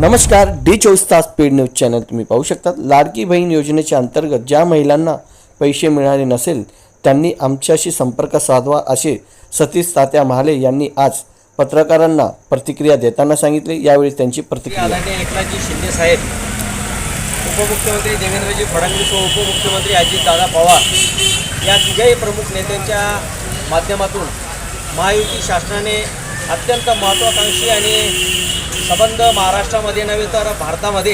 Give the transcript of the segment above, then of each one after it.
नमस्कार डी चोवीस तास पेड न्यूज चॅनल तुम्ही पाहू शकता लाडकी बहीण योजनेच्या अंतर्गत ज्या महिलांना पैसे मिळाले नसेल त्यांनी आमच्याशी संपर्क साधवा असे सतीश तात्या महाले यांनी आज पत्रकारांना प्रतिक्रिया देताना सांगितले. यावेळी त्यांची प्रतिक्रिया. आदरणीय एकनाथजी शिंदे साहेब उपमुख्यमंत्री देवेंद्रजी फडणवीस व उपमुख्यमंत्री अजितदादा पवार या तिघही प्रमुख नेत्यांच्या माध्यमातून महायुती शासनाने अत्यंत महत्त्वाकांक्षी आणि संबंध महाराष्ट्रामध्ये नव्हे तर भारतामध्ये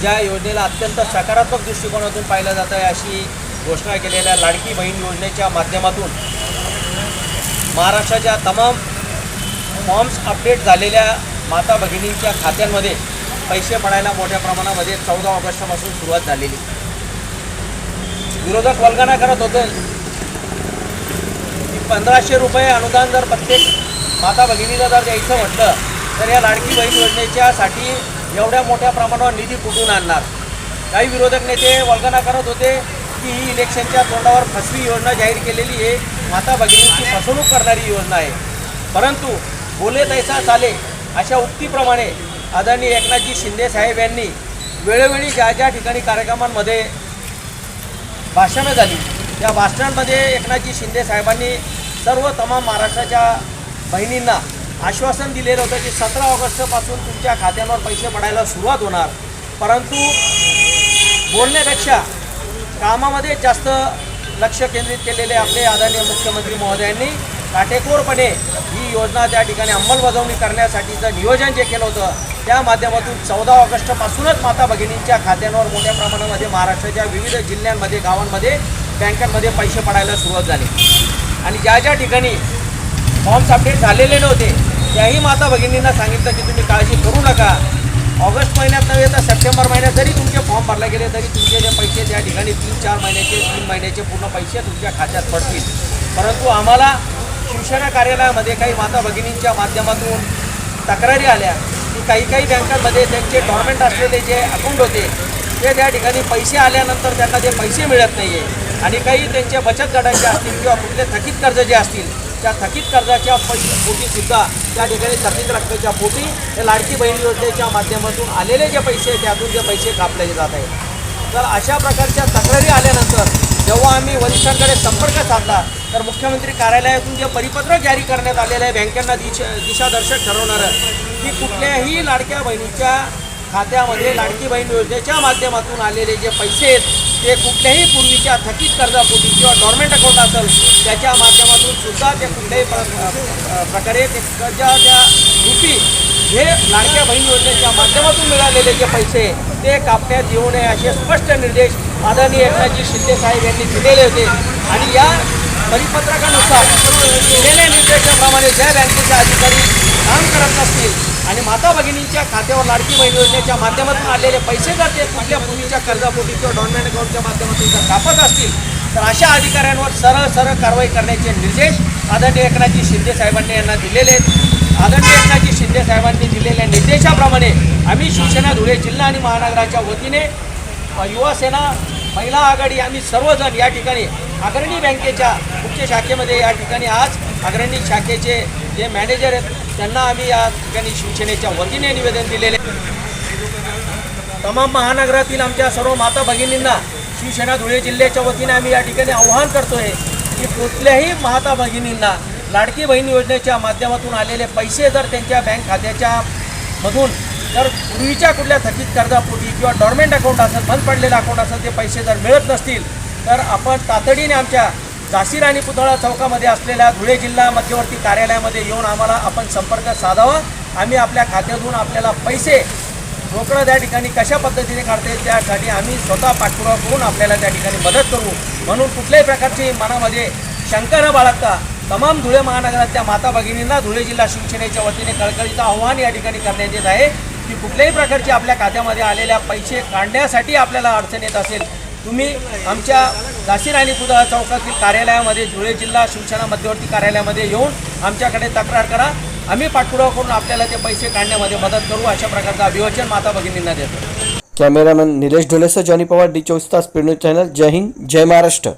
ज्या योजनेला अत्यंत सकारात्मक दृष्टिकोनातून पाहिलं जातं आहे अशी घोषणा केलेल्या लाडकी बहीण योजनेच्या माध्यमातून महाराष्ट्राच्या तमाम फॉर्म्स अपडेट झालेल्या माता भगिनींच्या खात्यांमध्ये पैसे पडायला मोठ्या प्रमाणामध्ये चौदा ऑगस्टपासून सुरुवात झालेली. विरोधक वल्गना करत होते. की पंधराशे रुपये अनुदान जर प्रत्येक माता भगिनीला जर द्यायचं म्हटलं तर या लाडकी बहीण योजनेच्यासाठी एवढ्या मोठ्या प्रमाणावर निधी कुठून आणणार? काही विरोधक नेते वल्गना करत होते की ही इलेक्शनच्या तोंडावर फसवी योजना जाहीर केलेली आहे. माता भगिनींची फसवणूक करणारी योजना आहे. परंतु बोले तैसा चाले अशा उक्तीप्रमाणे आदरणीय एकनाथजी शिंदे साहेब यांनी वेळोवेळी ज्या ज्या ठिकाणी कार्यक्रमांमध्ये भाषणं झाली त्या भाषणांमध्ये एकनाथजी शिंदे साहेबांनी सर्व तमाम महाराष्ट्राच्या बहिणींना आश्वासन दिलेलं होतं की सतरा ऑगस्टपासून तुमच्या खात्यांवर पैसे पडायला सुरुवात होणार. परंतु बोलण्यापेक्षा कामामध्ये जास्त लक्ष केंद्रित केलेले आपले आदरणीय मुख्यमंत्री महोदयांनी काटेकोरपणे ही योजना त्या ठिकाणी अंमलबजावणी करण्यासाठीचं नियोजन जे केलं होतं त्या माध्यमातून चौदा ऑगस्टपासूनच माता भगिनींच्या खात्यांवर मोठ्या प्रमाणामध्ये महाराष्ट्राच्या विविध जिल्ह्यांमध्ये गावांमध्ये बँकांमध्ये पैसे पडायला सुरुवात झाली. आणि ज्या ज्या ठिकाणी फॉर्म्स अपडेट झालेले नव्हते त्याही माता भगिनींना सांगितलं की तुम्ही काळजी करू नका. ऑगस्ट महिन्यात नव्हे तर सप्टेंबर महिन्यात जरी तुमचे फॉर्म भरले गेले तरी तुमचे जे पैसे त्या ठिकाणी तीन चार महिन्याचे तीन महिन्याचे पूर्ण पैसे तुमच्या खात्यात पडतील. परंतु आम्हाला शिवसेना कार्यालयामध्ये काही माता भगिनींच्या माध्यमातून तक्रारी आल्या की काही काही बँकांमध्ये त्यांचे डॉर्मेंट असलेले जे अकाउंट होते ते त्या ठिकाणी पैसे आल्यानंतर त्यांना ते पैसे मिळत नाही आहे आणि काही त्यांचे बचत गटाचे असतील किंवा कुठले थकीत कर्ज जे असतील त्या थकीत कर्जाच्या पोटीसुद्धा त्या ठिकाणी थकीत रकमेच्या पोटी हे लाडकी बहीण योजनेच्या माध्यमातून आलेले जे पैसे आहेत, त्यातून जे पैसे कापले जात आहेत. तर अशा प्रकारच्या तक्रारी आल्यानंतर जेव्हा आम्ही वरिष्ठांकडे संपर्क साधला तर मुख्यमंत्री कार्यालयातून जे परिपत्रक जारी करण्यात आलेलं आहे बँकांना दिश दिशादर्शक ठरवणारं की कुठल्याही लाडक्या बहिणीच्या खात्यामध्ये लाडकी बहीण योजनेच्या माध्यमातून आलेले जे पैसे आहेत ते कुठल्याही पूर्वीच्या थकीत कर्जापोटी किंवा डॉर्मेंट अकाउंट असेल त्याच्या माध्यमातून सुद्धा ते कुठल्याही प्रकारे ते कर्जाच्या रूपी हे लाडक्या बहीण योजनेच्या माध्यमातून मिळालेले जे पैसे ते कापण्यात येऊ नये असे स्पष्ट निर्देश आदरणीय एकनाथजी शिंदे साहेब यांनी दिलेले होते. आणि या परिपत्रकानुसार दिलेल्या निर्देशाप्रमाणे ज्या बँकेचे अधिकारी काम करत नसतील आणि माता भगिनींच्या खात्यावर लाडकी बहीण योजनेच्या माध्यमातून आलेले पैसे जर ते कुठल्या पूर्वीच्या कर्जापोटी किंवा डॉनमेंट अकाउंटच्या माध्यमातून जर कापत असतील तर अशा अधिकाऱ्यांवर सरळ सरळ कारवाई करण्याचे निर्देश आदरणीय एकनाथजी शिंदे साहेबांनी यांना दिलेले आहेत. आदरणीय एकनाथजी शिंदे साहेबांनी दिलेल्या निर्देशाप्रमाणे आम्ही शिवसेना धुळे जिल्हा आणि महानगराच्या वतीने युवासेना महिला आघाडी आम्ही सर्वजण या ठिकाणी अग्रणी बँकेच्या मुख्य शाखेमध्ये या ठिकाणी आज अग्रणी शाखेचे जे मॅनेजर आहेत त्यांना आम्ही या ठिकाणी शिवसेनेच्या वतीने निवेदन दिलेले. तमाम महानगरातील आमच्या सर्व माता भगिनींना शिवसेना धुळे जिल्ह्याच्या वतीने आम्ही या ठिकाणी आव्हान करतोय की कुठल्याही माता भगिनींना लाडकी बहीण योजनेच्या माध्यमातून आलेले पैसे जर त्यांच्या बँक खात्याच्या मधून जर पूर्वीच्या कुठल्या थकीत कर्जापोटी किंवा डॉर्मेंट अकाउंट असेल बंद पडलेलं अकाउंट असेल ते पैसे जर मिळत नसतील तर आपण तातडीने आमच्या झाशीर पुतळा चौकामध्ये असलेल्या धुळे जिल्हा मध्यवर्ती कार्यालयामध्ये येऊन आम्हाला आपण संपर्क साधावा. आम्ही आपल्या खात्यातून आपल्याला पैसे रोकडं त्या ठिकाणी कशा पद्धतीने काढता येईल त्यासाठी आम्ही स्वतः पाठपुरावा करून आपल्याला त्या ठिकाणी मदत करू. म्हणून कुठल्याही प्रकारची मनामध्ये शंका न बाळगता तमाम धुळे महानगरातल्या माता भगिनींना धुळे जिल्हा शिवसेनेच्या वतीने कळकळीचं आव्हान या ठिकाणी करण्यात येत आहे की कुठल्याही प्रकारची आपल्या खात्यामध्ये आलेल्या पैसे काढण्यासाठी आपल्याला अडचण येत असेल तुम्ही आमच्या झाशीर राणी पुतळा चौकातील कार्यालयामध्ये धुळे जिल्हा शिवसेना मध्यवर्ती कार्यालयामध्ये येऊन आमच्याकडे तक्रार करा. आम्ही पाठपुरावा करून आपल्याला ते पैसे काढण्यामध्ये मदत करू. अशा प्रकारचं अभिवाचन माता भगिनींना देतो. कॅमेरामॅन निलेश ढोलेसह जॉनी पवार डी चोवीस तास पेड चॅनल. जय हिंद जय महाराष्ट्र.